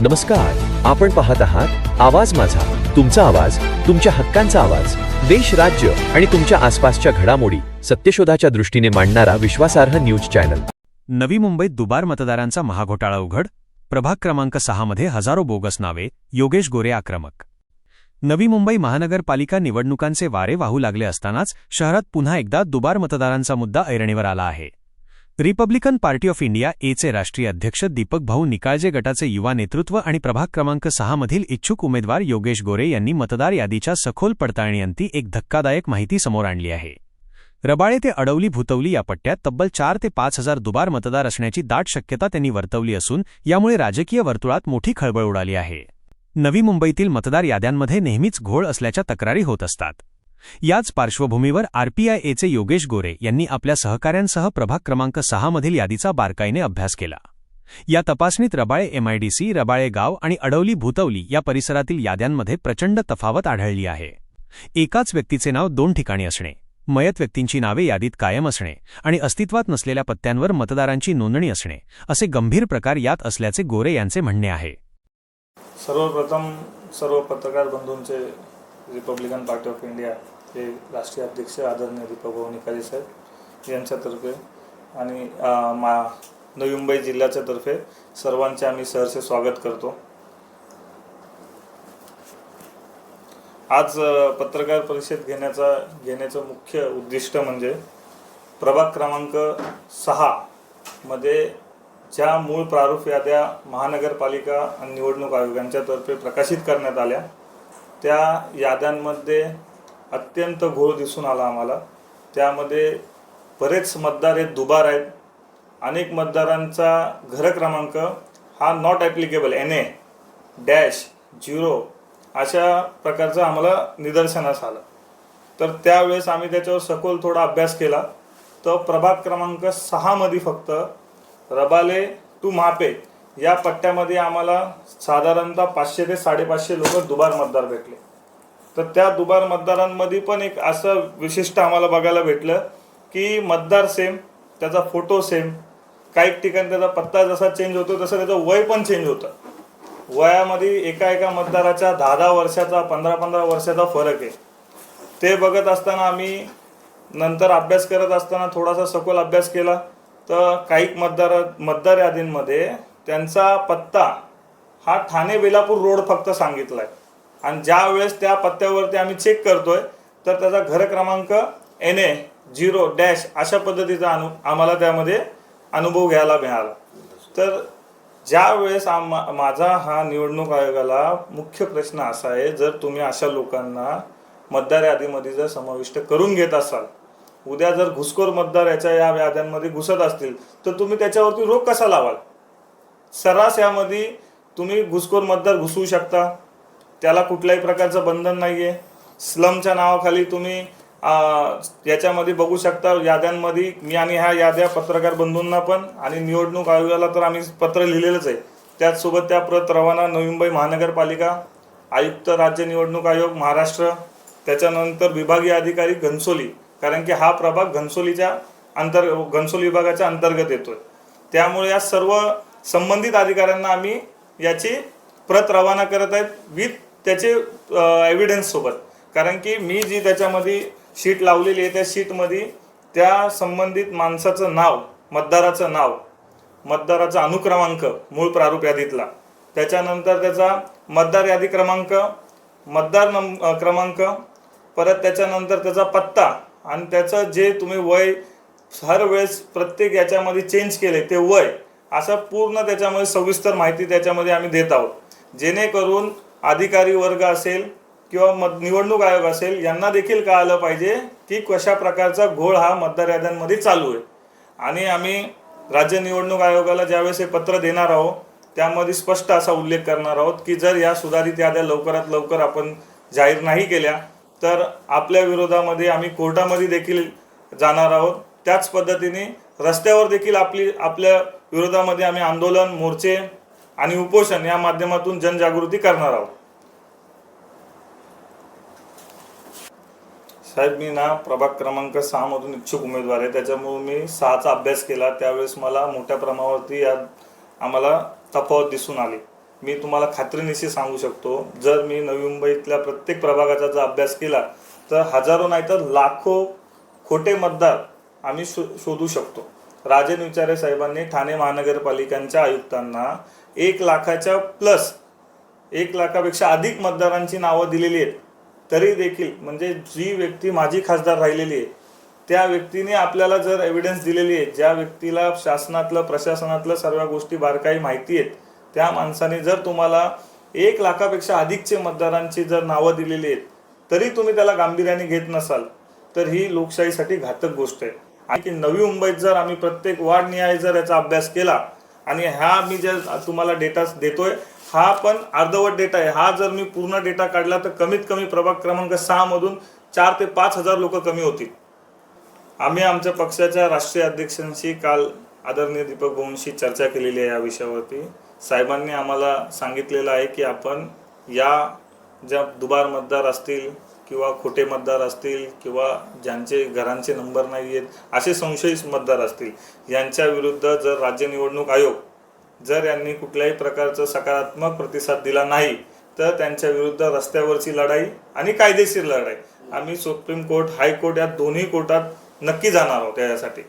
नमस्कार आपण पाहत आहात आवाज माझा. तुमचा आवाज तुमच्या हक्कांचा आवाज. देश राज्य आणि तुमच्या आसपासच्या घडामोडी सत्यशोधाच्या दृष्टीने मांडणारा विश्वासार्ह न्यूज चॅनल. नवी मुंबईत दुबार मतदारांचा महाघोटाळा उघड. प्रभाग क्रमांक सहामध्ये हजारो बोगस नावे योगेश गोरे आक्रमक. नवी मुंबई महानगरपालिका निवडणुकांचे वारे वाहू लागले असतानाच शहरात पुन्हा एकदा दुबार मतदारांचा मुद्दा ऐरणीवर आला आहे. रिपब्लिकन पार्टी ऑफ इंडिया एचे राष्ट्रीय अध्यक्ष दीपक भाऊ निकाळजे गटाचे युवा नेतृत्व आणि प्रभाग क्रमांक सहामधील इच्छुक उमेदवार योगेश गोरे यांनी मतदार यादीच्या सखोल पडताळणीअंती एक धक्कादायक माहिती समोर आणली आहे. रबाळे ते अडवली भूतवली या पट्ट्यात तब्बल चार ते पाच हजार दुबार मतदार असण्याची दाट शक्यता त्यांनी वर्तवली असून यामुळे राजकीय वर्तुळात मोठी खळबळ उडाली आहे. नवी मुंबईतील मतदार याद्यांमध्ये नेहमीच घोळ असल्याच्या तक्रारी होत असतात. याच पार्श्वभूमीवर आरपीआयएचे योगेश गोरे यांनी आपल्या सहकाऱ्यांसह प्रभाग क्रमांक सहामधील यादीचा बारकाईने अभ्यास केला. या तपासणीत रबाळे एमआयडीसी रबाळे गाव आणि अडवली भूतवली या परिसरातील याद्यांमध्ये प्रचंड तफावत आढळली आहे. एकाच व्यक्तीचे नाव दोन ठिकाणी असणे मयत व्यक्तींची नावे यादीत कायम असणे आणि अस्तित्वात नसलेल्या पत्त्यांवर मतदारांची नोंदणी असणे असे गंभीर प्रकार यात असल्याचे गोरे यांचे म्हणणे आहे. सर्वप्रथम सर्व पत्रकार बंधूंचे रिपब्लिकन पार्टी ऑफ इंडिया हे राष्ट्रीय अध्यक्ष आदरणीय दीपक भवनिकाजी साहेब यांच्यातर्फे आणि मा नवी मुंबई जिल्ह्याच्यातर्फे सर्वांचे आम्ही सहर्ष स्वागत करतो. आज पत्रकार परिषद घेण्याचा घेण्याचं मुख्य उद्दिष्ट म्हणजे प्रभाग क्रमांक सहा मध्ये ज्या मूळ प्रारूप याद्या महानगरपालिका आणि निवडणूक आयोगांच्यातर्फे प्रकाशित करण्यात आल्या त्या याद्यांमध्ये अत्यंत घोळ दिसून आला आम्हाला. त्यामध्ये बरेच मतदार हे दुबार आहेत. अनेक मतदारांचा घर क्रमांक हा not applicable N A dash zero अशा प्रकारचं आम्हाला निदर्शनास आलं. तर त्यावेळेस आम्ही त्याच्यावर सखोल थोडा अभ्यास केला. तर प्रभाग क्रमांक सहामध्ये फक्त रबाले टू महापे या पट्ट्यामध्ये आम्हाला साधारणतः पाचशे ते साडेपाचशे लोक दुबार मतदार भेटले. तर त्या दुबार मतदारांमध्ये पण एक असं विशिष्ट आम्हाला बघायला भेटलं की मतदार सेम त्याचा फोटो सेम काही ठिकाणी त्याचा पत्ता जसा चेंज होतो तसं त्याचं वय पण चेंज होतं. वयामध्ये एका एका मतदाराच्या दहा दहा वर्षाचा पंधरा पंधरा वर्षाचा फरक आहे. ते बघत असताना आम्ही नंतर अभ्यास करत असताना थोडासा सखोल अभ्यास केला. तर काही मतदार मतदार यादींमध्ये त्यांचा पत्ता हा ठाणे बेलापूर रोड फक्त सांगितला आहे आणि ज्या वेळेस त्या पत्त्यावरती आम्ही चेक करतोय तर त्याचा घर क्रमांक एन ए झिरो डॅश अशा पद्धतीचा अनु आम्हाला त्यामध्ये अनुभव घ्यायला मिळाला. तर ज्या वेळेस आम माझा हा निवडणूक आयोगाला मुख्य प्रश्न असा आहे जर तुम्ही अशा लोकांना मतदार यादीमध्ये जर समाविष्ट करून घेत असाल उद्या जर घुसखोर मतदार याच्या या याद्यांमध्ये घुसत असतील तर तुम्ही त्याच्यावरती रोख कसा लावाल? सर्रास यामध्ये तुम्ही घुसखोर मतदार घुसवू शकता. त्याला कुठल्याही प्रकारचं बंधन नाही आहे स्लमच्या नावाखाली तुम्ही याच्यामध्ये बघू शकता याद्यांमध्ये मी आणि ह्या याद्या पत्रकार बंधूंना पण आणि निवडणूक आयोगाला तर आम्ही पत्र लिहिलेलंच आहे. त्याचसोबत त्या प्रत रवाना नवी मुंबई महानगरपालिका आयुक्त राज्य निवडणूक आयोग महाराष्ट्र त्याच्यानंतर विभागीय अधिकारी घनसोली कारण की हा प्रभाग घनसोलीच्या अंतर घनसोली विभागाच्या अंतर्गत येतो आहे त्यामुळे या सर्व संबंधित अधिकाऱ्यांना आम्ही याची प्रत रवाना करत आहेत. विथ त्याचे एव्हिडन्स सोबत. कारण की मी जी त्याच्यामध्ये शीट लावलेली आहे त्या शीटमध्ये त्या संबंधित माणसाचं नाव मतदाराचं नाव मतदाराचा अनुक्रमांक मूळ प्रारूप यादीतला. त्याच्यानंतर त्याचा मतदार यादी क्रमांक मतदार नम क्रमांक परत त्याच्यानंतर त्याचा पत्ता आणि त्याचं जे तुम्ही वय हर वेळेस प्रत्येक याच्यामध्ये चेंज केले ते वय असं पूर्ण त्याच्यामध्ये सविस्तर माहिती त्याच्यामध्ये आम्ही देत आहोत. जेणेकरून अधिकारी वर्ग असेल किंवा मत निवडणूक आयोग असेल यांना देखील कळालं पाहिजे की कशा प्रकारचा घोळ हा मतदार याद्यांमध्ये चालू आहे. आणि आम्ही राज्य निवडणूक आयोगाला ज्यावेळेस हे पत्र देणार आहोत त्यामध्ये स्पष्ट असा उल्लेख करणार आहोत की जर या सुधारित याद्या लवकरात लवकर आपण जाहीर नाही केल्या तर आपल्या विरोधामध्ये आम्ही कोर्टामध्ये देखील जाणार आहोत. त्याच पद्धतीने रस्त्यावर देखील आपली आपल्या विरोधामध्ये आम्ही आंदोलन मोर्चे आणि उपोषण या माध्यमातून जनजागृती करणार आहोत. साहेब मी ना प्रभाग क्रमांक सहामधून इच्छुक उमेदवार आहे. त्याच्यामुळे मी सहाचा अभ्यास केला. त्यावेळेस मला मोठ्या प्रमाणावरती या आम्हाला तफावत दिसून आली. मी तुम्हाला खात्रीनिशी सांगू शकतो जर मी नवी मुंबईतल्या प्रत्येक प्रभागाचा जर अभ्यास केला तर हजारो नाही तर लाखो खोटे मतदार आम्ही शो शोधू शकतो. राजन विचारे साहेबांनी ठाणे महानगरपालिकांच्या आयुक्तांना एक लाखाच्या प्लस एक लाखापेक्षा अधिक मतदारांची नावं दिलेली आहेत. तरी देखील म्हणजे जी व्यक्ती माझी खासदार राहिलेली आहे त्या व्यक्तीने आपल्याला जर एव्हिडन्स दिलेली आहे ज्या व्यक्तीला शासनातलं प्रशासनातलं सर्व गोष्टी बारकाई माहिती आहेत त्या माणसाने जर तुम्हाला एक लाखापेक्षा अधिकचे मतदारांची जर नावं दिलेली आहेत तरी तुम्ही त्याला गांभीर्याने घेत नसाल तर ही लोकशाहीसाठी घातक गोष्ट आहे. आणि की नवी मुंबईत जर आम्ही प्रत्येक वार्डनिहाय जर याचा अभ्यास केला आणि हा मी जे तुम्हाला डेटा देतोय हा पण अर्धवट डेटा आहे. हा जर मी पूर्ण डेटा काढला तर कमीत कमी प्रभाग क्रमांक सहा मधून चार ते पाच हजार लोक कमी होतील. आम्ही आमच्या पक्षाच्या राष्ट्रीय अध्यक्षांशी काल आदरणीय दीपक भाऊंशी चर्चा केलेली आहे या विषयावरती. साहेबांनी आम्हाला सांगितलेलं आहे की आपण या ज्या दुबार मतदार असतील किंवा खोटे मतदार असतील किंवा ज्यांचे घरांचे नंबर नाही आहेत असे संशयित मतदार असतील यांच्या विरुद्ध जर राज्य निवडणूक आयोग जर यांनी कुठल्याही प्रकारचा सकारात्मक प्रतिसाद दिला नाही तर त्यांच्या विरुद्ध रस्त्यावरची लढाई आणि कायदेशीर लढाई आम्ही सुप्रीम कोर्ट हायकोर्ट या दोन्ही कोर्टात नक्की जाणार आहोत यासाठी.